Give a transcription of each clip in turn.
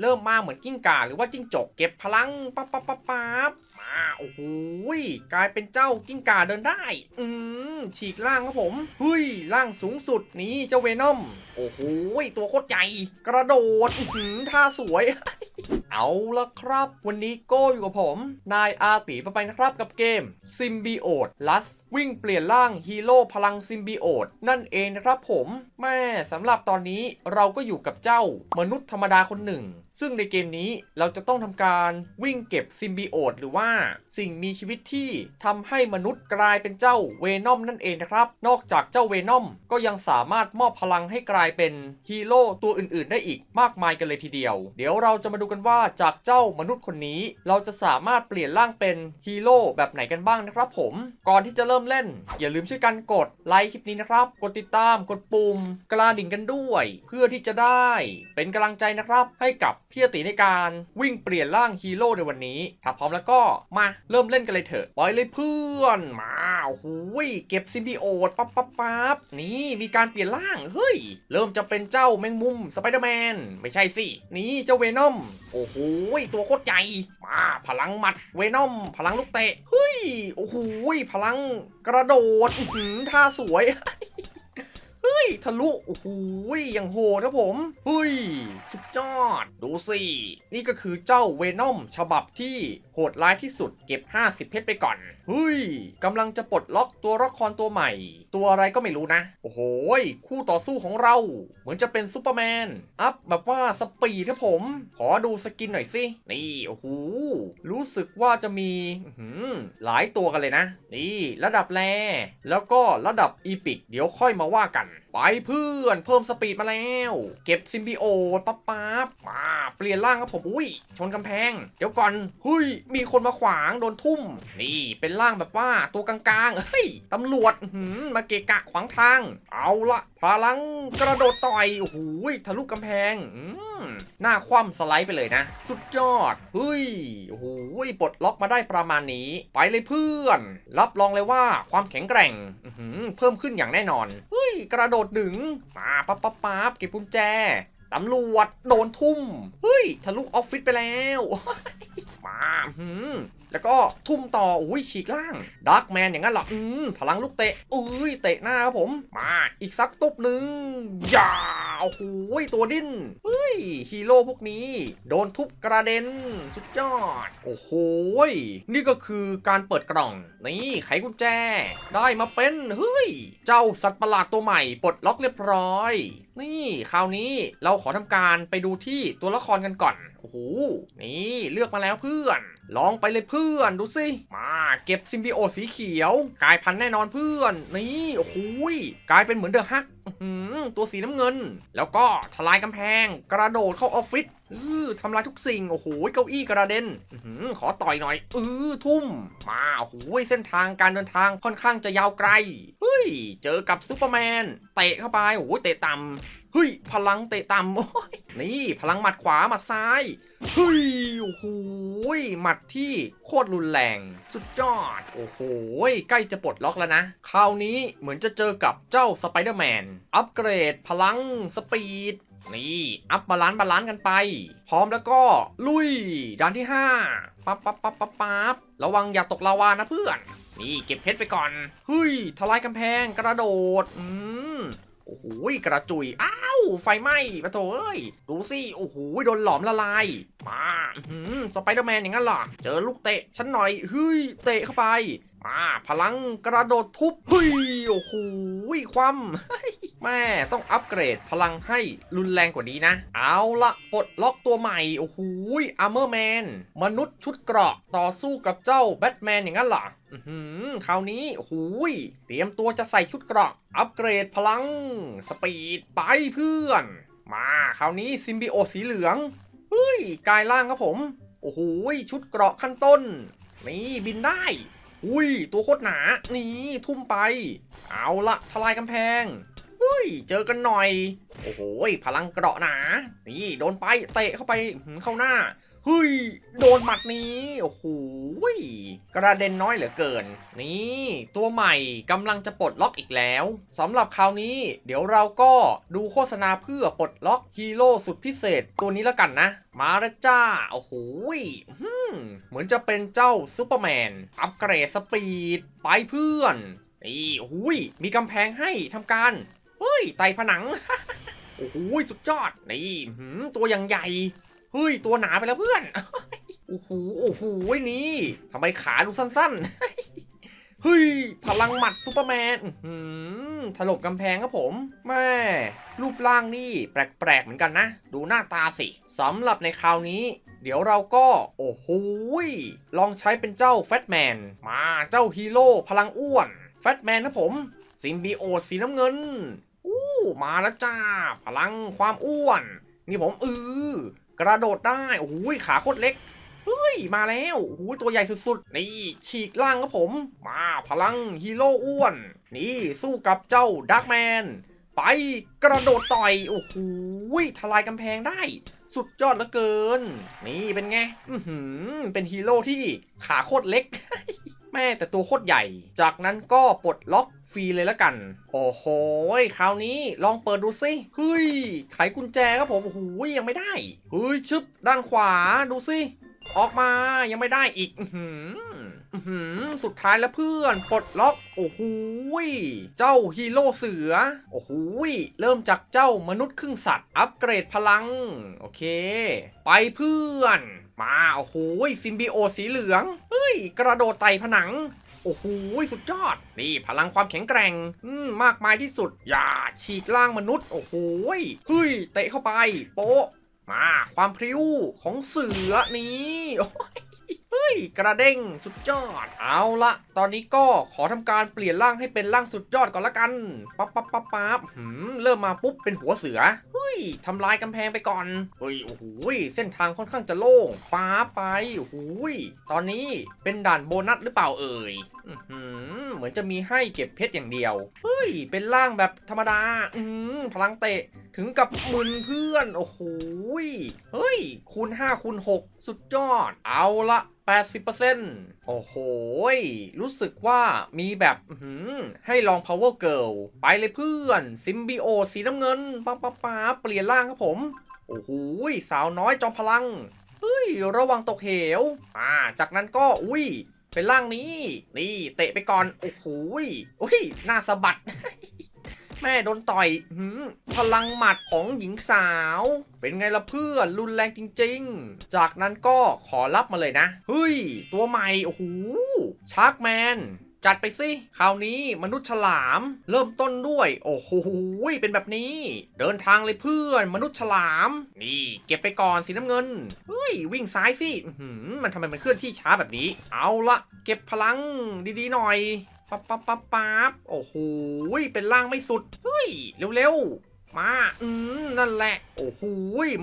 เริ่มมาเหมือนกิ้งก่าหรือว่าจิ้งจกเก็บพลังปั๊บปั๊บปั๊บปั๊บมาโอ้โหกลายเป็นเจ้ากิ้งก่าเดินได้ อืมฉีกล่างครับผมเฮ้ยล่างสูงสุดนี่เจ้าเวนอมโอ้โหตัวโคตรใหญ่กระโดดหือท่าสวย เอาละครับ วันนี้โก้อยู่กับผม นายอาตีไปไปนะครับกับเกม Symbiote Plus วิ่งเปลี่ยนร่างฮีโร่พลัง Symbiote นั่นเองนะครับผม แม่สำหรับตอนนี้เราก็อยู่กับเจ้ามนุษย์ธรรมดาคนหนึ่ง ซึ่งในเกมนี้เราจะต้องทำการวิ่งเก็บซิมบิโอตหรือว่าสิ่งมีชีวิตที่ทำให้มนุษย์กลายเป็นเจ้าเวนอมนั่นเองนะครับ นอกจากเจ้าเวนอมก็ยังสามารถมอบพลังให้กลายเป็นฮีโร่ตัวอื่นๆ ได้อีกมากมายกันเลยทีเดียว เดี๋ยวเราจะมาดูกันว่าจากเจ้ามนุษย์คนนี้ เราจะสามารถเปลี่ยนร่างเป็นฮีโร่แบบไหนกันบ้างนะครับผม ก่อนที่จะเริ่มเล่น อย่าลืมช่วยกันกดไลค์คลิปนี้นะครับ กดติดตาม กดปุ่ม กระดิ่งกันด้วย เพื่อที่จะได้ เป็นกำลังใจนะครับให้กับพี่ติในการวิ่งเปลี่ยนร่างฮีโร่ในวันนี้ ถ้าพร้อมแล้วก็มาเริ่มเล่นกันเลยเถอะปล่อยเลยเพื่อนมาโอ้โหเก็บซิมบิโอตปั๊บปั๊บปั๊บนี่มีการเปลี่ยนร่างเฮ้ยเริ่มจะเป็นเจ้าแมงมุมสไปเดอร์แมนไม่ใช่สินี่เจ้าเวนอมโอ้โหตัวโคตรใหญ่มาพลังหมัดเวนอมพลังลูกเตะเฮ้ยโอ้โหพลังกระโดดหือท่าสวยเฮ้ยทะลุโอ้โหอย่างโหดครับผมเฮ้ยสุ ดยอด ดูสิ นี่ก็คือเจ้าเวนอมฉบับที่โหดร้ายที่สุดเก็บ 50 เพชรไปก่อนเฮ้ยกำลังจะปลดล็อกตัวละครตัวใหม่ ตัวอะไรก็ไม่รู้นะ โอ้โหคู่ต่อสู้ของเรา เหมือนจะเป็นซูเปอร์แมน อัพแบบว่าสปีดครับผม ขอดูสกินหน่อยสิ นี่ โอ้โห รู้สึกว่าจะมีอื้อหือหลายตัวกันเลยนะ นี่ ระดับแรแล้วก็ระดับอีพิก เดี๋ยวค่อยมาว่ากันไปเพื่อนเพิ่มสปีดมาแล้ว เก็บซิมบิโอตปั๊บปั๊บมาเปลี่ยนร่างครับผมอุ้ยชนกำแพง เดี๋ยวก่อนเฮ้ยมีคนมาขวางโดนทุ่ม นี่เป็นร่างแบบว่าตัวกลางๆเฮ้ยตำรวจมาเกะกะขวางทาง เอาละพลังกระโดดต่อยโอ้โหทะลุกำแพงอืม หน้าคว่ำสไลด์ไปเลยนะ สุดยอด เฮ้ยโอ้โหปลดล็อกมาได้ประมาณนี้ ไปเลยเพื่อน รับรองเลยว่าความแข็งแกร่งเพิ่มขึ้นอย่างแน่นอน เฮ้ย กระโดดดึงมาปั๊บปั๊บปั๊บเก็บกุญแจตำรวจโดนทุ่ม เฮ้ย ทะลุออฟฟิศไปแล้วมาหืม แล้วก็ทุ่มต่ออุ้ยฉีกล่างดาร์กแมนอย่างนั้นเหรออืมพลังลูกเตะอุ้ยเตะหน้าครับผม มาอีกสักตุ๊บหนึ่งยาโอ้โหตัวดิ้นเฮ้ยฮีโร่พวกนี้ โดนทุบกระเด็นสุดยอด โอ้โหนี่ก็คือการเปิดกล่อง นี่ไขกุญแจ ได้มาเป็นเฮ้ย เจ้าสัตว์ประหลาดตัวใหม่ปลดล็อกเรียบร้อย นี่คราวนี้เราขอทำการไปดูที่ตัวละครกันก่อนโอ้โหนี่เลือกมาแล้วเพื่อน ลองไปเลยเพื่อนดูสิ มาเก็บซิมบิโอสีเขียว กลายพันธุ์แน่นอนเพื่อน นี่โอ้โหยกลายเป็นเหมือนเดอะฮักตัวสีน้ำเงิน แล้วก็ทลายกำแพง กระโดดเข้าออฟฟิศอือทำลายทุกสิ่ง โอ้โห เก้าอี้กระเด็นอือขอต่อยหน่อยเออทุ่ม มาโอ้โหเส้นทางการเดินทางค่อนข้างจะยาวไกล เฮ้ย เจอกับซูเปอร์แมน เตะเข้าไป โอ้โห เตะต่ำ เฮ้ย พลังเตะต่ำโอ้ยนี่พลังหมัดขวาหมัดซ้ายเฮ้ยโอ้โหยหมัดที่โคตรรุนแรง สุดยอด โอ้โหใกล้จะปลดล็อกแล้วนะ คราวนี้เหมือนจะเจอกับเจ้าสไปเดอร์แมน อัปเกรดพลังสปีดนี่ อัพบาลานซ์บาลานซ์กันไป พร้อมแล้วก็ลุยด่านที่ 5ปั๊บปั๊บปั๊บปั๊บปั๊บระวังอย่าตกลาวานะเพื่อน นี่เก็บเพชรไปก่อนเฮ้ยทลายกำแพงกระโดดอืม โอ้โหกระจุย อ้าว ไฟไหม้ปะโถเอ้ย ดูสิ โอ้โห โดนหลอมละลาย มาหืมสไปเดอร์แมนอย่างนั้นหรอ เจอลูกเตะฉันหน่อย เฮ้ย เตะเข้าไป มาพลังกระโดดทุบเฮ้ยโอ้โหความแม่ต้องอัปเกรดพลังให้รุนแรงกว่านี้นะ เอาละปลดล็อกตัวใหม่ โอ้โหอาร์เมอร์แมน มนุษย์ชุดเกราะต่อสู้กับเจ้าแบทแมนอย่างนั้นเหรออือหือคราวนี้โอ้โหยเตรียมตัวจะใส่ชุดเกราะ อัปเกรดพลัง สปีดไปเพื่อน มาคราวนี้ซิมบิโอสีเหลือง เฮ้ย กายล่างครับผม โอ้โหชุดเกราะขั้นต้น นี่บินได้ อุ้ย ตัวโคตรหนา นี่ทุ่มไป เอาละทลายกำแพงเฮ้ย เจอกันหน่อย โอ้โหพลังเกราะหนา นี่ โดนไป เตะเข้าไปเข้าหน้าเฮ้ย โดนหมัดนี้ โอ้โหกระเด็นน้อยเหลือเกิน นี่ ตัวใหม่กำลังจะปลดล็อกอีกแล้วสำหรับคราวนี้ เดี๋ยวเราก็ดูโฆษณาเพื่อปลดล็อกฮีโร่สุดพิเศษตัวนี้แล้วกันนะ มาแล้วจ้า โอ้โห เหมือนจะเป็นเจ้าซูเปอร์แมน อัปเกรดสปีด ไปเพื่อน นี่โอ้โหยมีกำแพงให้ทำการ เฮ้ย ไต่ผนัง โอ้โหสุดยอด นี่หืมตัวอย่างใหญ่ เฮ้ย ตัวหนาไปแล้วเพื่อน โอ้โห โอ้โห นี่ทำไมขาดูสั้นๆ เฮ้ย พลังหมัดซูเปอร์แมนหือถล่มกำแพงครับผมแม่รูปร่างนี่แปลกๆเหมือนกันนะ ดูหน้าตาสิสำหรับในคราวนี้ เดี๋ยวเราก็ โอ้โหลองใช้เป็นเจ้าแฟตแมน มาเจ้าฮีโร่พลังอ้วน แฟตแมนนะผม ซิมบิโอตสีน้ำเงิน อู้มาแล้วจ้า พลังความอ้วน นี่ผมอือกระโดดได้ โอ้โหขาโคตรเล็กเฮ้ย มาแล้วโอ้โหตัวใหญ่สุดๆ นี่ฉีกล่างครับผม มาพลังฮีโร่อ้วน นี่สู้กับเจ้าดักแมน ไปกระโดดต่อย โอ้โหทลายกำแพงได้ สุดยอดเหลือเกิน นี่เป็นไง อือหือเป็นฮีโร่ที่ขาโคตรเล็ก แม่แต่ตัวโคตรใหญ่ จากนั้นก็ปลดล็อกฟรีเลยละกัน โอ้โห คราวนี้ลองเปิดดูสิเฮ้ย ไขกุญแจครับผมโอ้โหยังไม่ได้ เฮ้ยชึบด้านขวาดูสิ ออกมายังไม่ได้อีก อือหือ สุดท้ายแล้วเพื่อนปลดล็อก โอ้โหเจ้าฮีโร่เสือ โอ้โหเริ่มจากเจ้ามนุษย์ครึ่งสัตว์ อัปเกรดพลัง โอเค ไปเพื่อน มา โอ้โหซิมบิโอสีเหลือง เฮ้ย กระโดดไต่ผนังโอ้โหสุดยอด นี่พลังความแข็งแกร่ง อืม มากมายที่สุด อย่าฉีกล่างมนุษย์ โอ้โหเฮ้ย เตะเข้าไป โป๊ะ มา ความพริ้วของเสือนี้โอ้ย เฮ้ยกระเด้งสุดยอด เอาละตอนนี้ก็ขอทำการเปลี่ยนร่างให้เป็นร่างสุดยอดก่อนละกันปั๊บปั๊บปั๊บปั๊บหืมเริ่มมาปุ๊บเป็นหัวเสือเฮ้ยทำลายกำแพงไปก่อนเฮ้ยโอ้โหเส้นทางค่อนข้างจะโล่งฟ้าไปโอ้โหตอนนี้เป็นด่านโบนัสหรือเปล่าเอ่ยหือเหมือนจะมีให้เก็บเพชรอย่างเดียวเฮ้ยเป็นร่างแบบธรรมดาอืมพลังเตะถึงกับมึนเพื่อนโอ้โหเฮ้ยคูณ5คูณ6สุดยอด เอาละ 80%โอ้โห รู้สึกว่ามีแบบหือให้ลอง power girl ไปเลยเพื่อน ซิมบิโอสีน้ำเงินป๊าป๊าป๊าเปลี่ยนร่างครับผม โอ้โห สาวน้อยจอมพลัง เฮ้ย ระวังตกเหว อ่า จากนั้นก็ อุ้ย เป็นร่างนี้ นี่ เตะไปก่อน โอ้โหอุ้ย หน้าสะบัด แม่โดนต่อยพลังหมัดของหญิงสาว เป็นไงล่ะเพื่อนรุนแรงจริง ๆ จากนั้นก็ขอรับมาเลยนะ เฮ้ย ตัวใหม่ โอ้โหชาร์กแมนจัดไปสิ คราวนี้มนุษย์ฉลาม เริ่มต้นด้วย โอ้โห เป็นแบบนี้ เดินทางเลยเพื่อน มนุษย์ฉลาม นี่ เก็บไปก่อนสีน้ำเงิน เฮ้ย วิ่งซ้ายสิมันทำไมมันเคลื่อนที่ช้าแบบนี้ เอาละเก็บพลังดีๆหน่อย ปั๊บปั๊บปั๊บปั๊บโอ้โหเป็นร่างไม่สุด เฮ้ย เร็วๆ มา อืม นั่นแหละ โอ้โห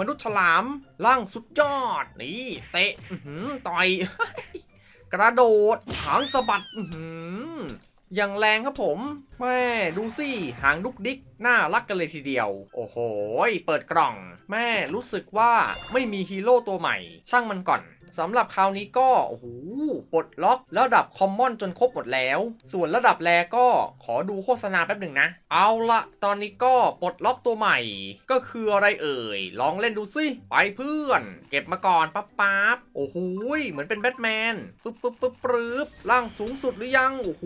มนุษย์ฉลามร่างสุดยอด นี่ เตะอื้อหือต่อย กระโดด หางสะบัดอื้อหืออย่างแรงครับผมแม่ดูสิ หางดุกดิก น่ารักกันเลยทีเดียว โอ้โห เปิดกล่อง แม่รู้สึกว่าไม่มีฮีโร่ตัวใหม่ ช่างมันก่อน สำหรับคราวนี้ก็โอ้โหปลดล็อกระดับคอมมอนจนครบหมดแล้ว ส่วนระดับแรก็ขอดูโฆษณาแป๊บหนึ่งนะ เอาละตอนนี้ก็ปลดล็อกตัวใหม่ ก็คืออะไรเอ่ย ลองเล่นดูสิ ไปเพื่อน เก็บมาก่อนปั๊บปั๊บโอ้โหเหมือนเป็นแบทแมนปึ๊บปึ๊บปึ๊บปึ๊บร่างสูงสุดหรือยัง โอ้โห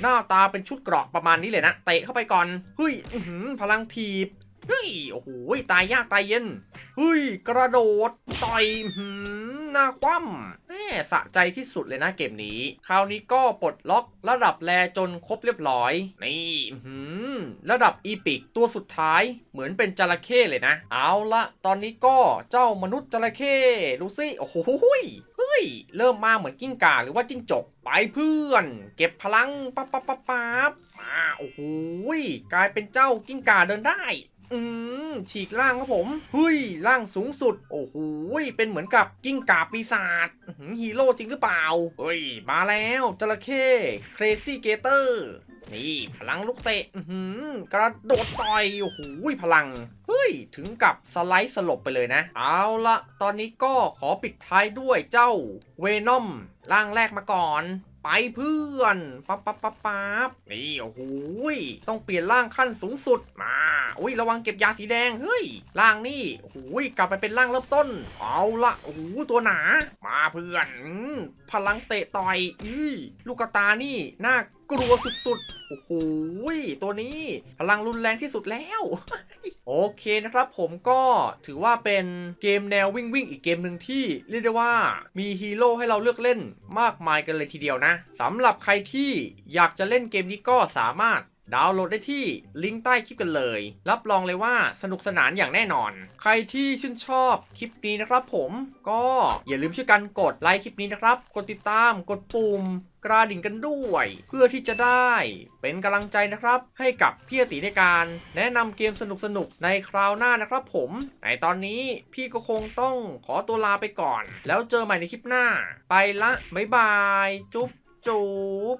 หน้าตาเป็นชุดเกราะประมาณนี้เลยนะ เตะเข้าไปก่อนเฮ้ยอืพลังถีบเฮ้ยโอ้โหตายยากตายเย็นเฮ้ยกระโดดต่อยหืม น้าคว่ำแหมสะใจที่สุดเลยนะเกมนี้ คราวนี้ก็ปลดล็อกระดับแลจนครบเรียบร้อย นี่หือระดับอีปิกตัวสุดท้ายเหมือนเป็นจระเข้เลยนะ เอาละตอนนี้ก็เจ้ามนุษย์จระเข้ดูสิโอ้โหเฮ้ย เริ่มมาเหมือนกิ้งก่าหรือว่าจิ้งจกไปเพื่อน เก็บพลังปั๊บปั๊บปั๊บปั๊บมาโอ้โหกลายเป็นเจ้ากิ้งก่าเดินได้ อืมฉีกล่างครับผมเฮ้ยล่างสูงสุด โอ้โหเป็นเหมือนกับกิ้งก่าปีศาจอื้อหือฮีโร่จริงหรือเปล่าเฮ้ยมาแล้วจระเข้เครซี่เกเตอร์นี่พลังลูกเตะอื้อหือกระโดดต่อยโอ้โหพลัง เฮ้ย ถึงกับสไลด์สลบไปเลยนะ เอาละตอนนี้ก็ขอปิดท้ายด้วยเจ้าเวนอมร่างแรกมาก่อน ไปเพื่อนปั๊บปั๊บปั๊บปั๊บนี่โอ้โหต้องเปลี่ยนร่างขั้นสูงสุดมาอุ้ยระวังเก็บยาสีแดงเฮ้ยร่างนี่โอ้ยกลับไปเป็นร่างเริ่มต้น เอาละโอ้โหตัวหนา มาเพื่อน พลังเตะต่อยอื้อลูกกระตานี่น่ากลัวสุดๆ โอ้โหตัวนี้พลังรุนแรงที่สุดแล้ว โอเคนะครับผมก็ถือว่าเป็นเกมแนววิ่งวิ่งอีกเกมหนึ่งที่เรียกได้ว่ามีฮีโร่ให้เราเลือกเล่นมากมายกันเลยทีเดียวนะสำหรับใครที่อยากจะเล่นเกมนี้ก็สามารถ ดาวน์โหลดได้ที่ลิงก์ใต้คลิปกันเลย รับรองเลยว่าสนุกสนานอย่างแน่นอน ใครที่ชื่นชอบคลิปนี้นะครับผมก็อย่าลืมช่วยกันกดไลค์คลิปนี้นะครับ กดติดตามกดปุ่มกระดิ่งกันด้วย เพื่อที่จะได้เป็นกำลังใจนะครับ ให้กับพี่อติในการ แนะนำเกมสนุกๆในคราวหน้านะครับผมในตอนนี้พี่ก็คงต้องขอตัวลาไปก่อน แล้วเจอใหม่ในคลิปหน้า ไปละบ๊ายบาย จุ๊บจุ๊บ